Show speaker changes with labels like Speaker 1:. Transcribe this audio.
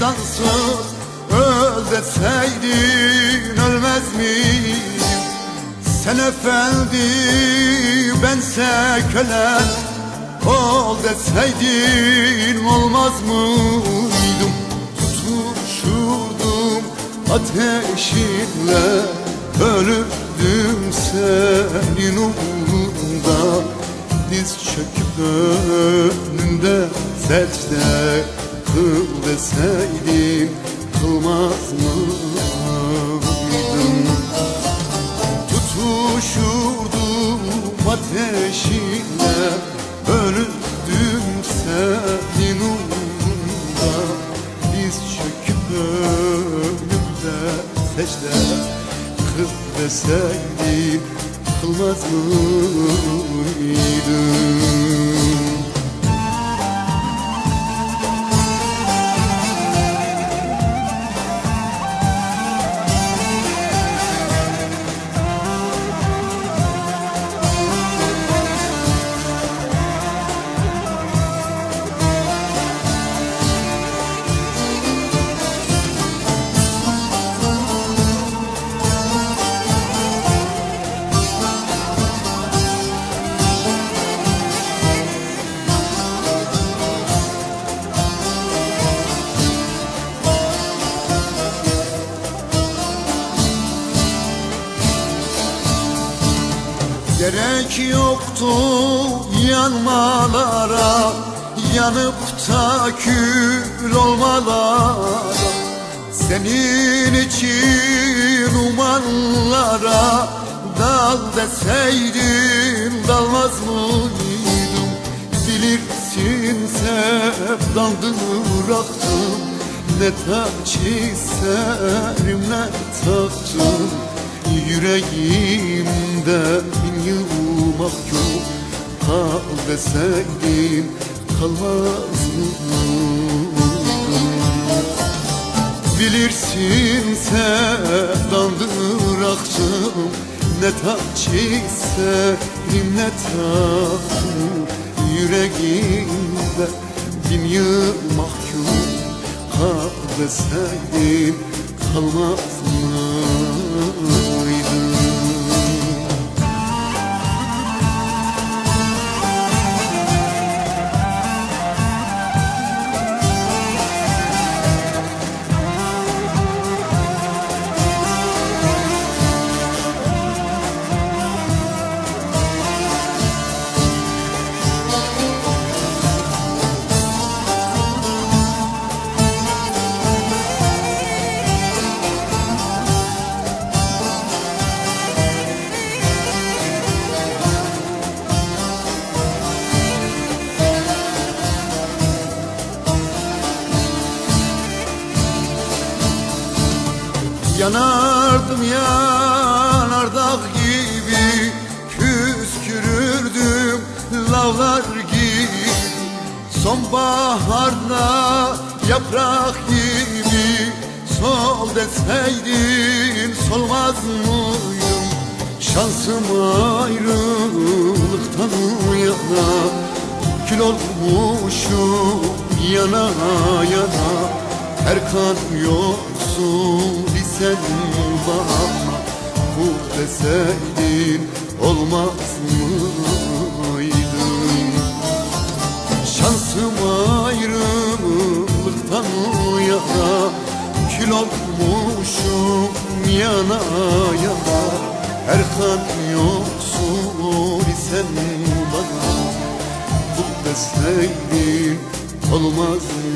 Speaker 1: cansız Öl deseydin ölmez miyim? Sen efendi bense köle Ol deseydin olmaz mıydım? Tutuşurdum ateşinle Ölürdüm senin uğrunda. Diz çöküp önünde secde Kıl deseydin kılmaz mıydım Tutuşurdum ateşinle Ölürdüm senin uğrunda. Diz çöküp önümde secde Kıl deseydin kılmaz mıydım Gerek yoktu yanmalara Yanıp da kül olmalara. Senin için umanlara Dal deseydin dalmaz mıydım? Bilirsin sevdandı bıraktım Ne taç isterim ne taktım? Yüreğimde yıl mahkum Kal deseydin kalmaz mıydım Bilirsin sevdandır aktım Ne taç isterim ne taktım Yüreğimde bin yıl mahkum. Kal deseydin Yanardım yanardağ gibi. Püskürürdüm lavlar gibi. Sonbaharda yaprak gibi. Sol deseydin solmaz mıyım? Şansım ayrılıktan yana. Kül olmuşum yana yana. Her kan isen bana Bu deseydin olmaz mıydım Şansım ayrılıktan yana Kül olmuşum yana yana. Her kan yoksul isen bana Bu deseydin olmaz mıydım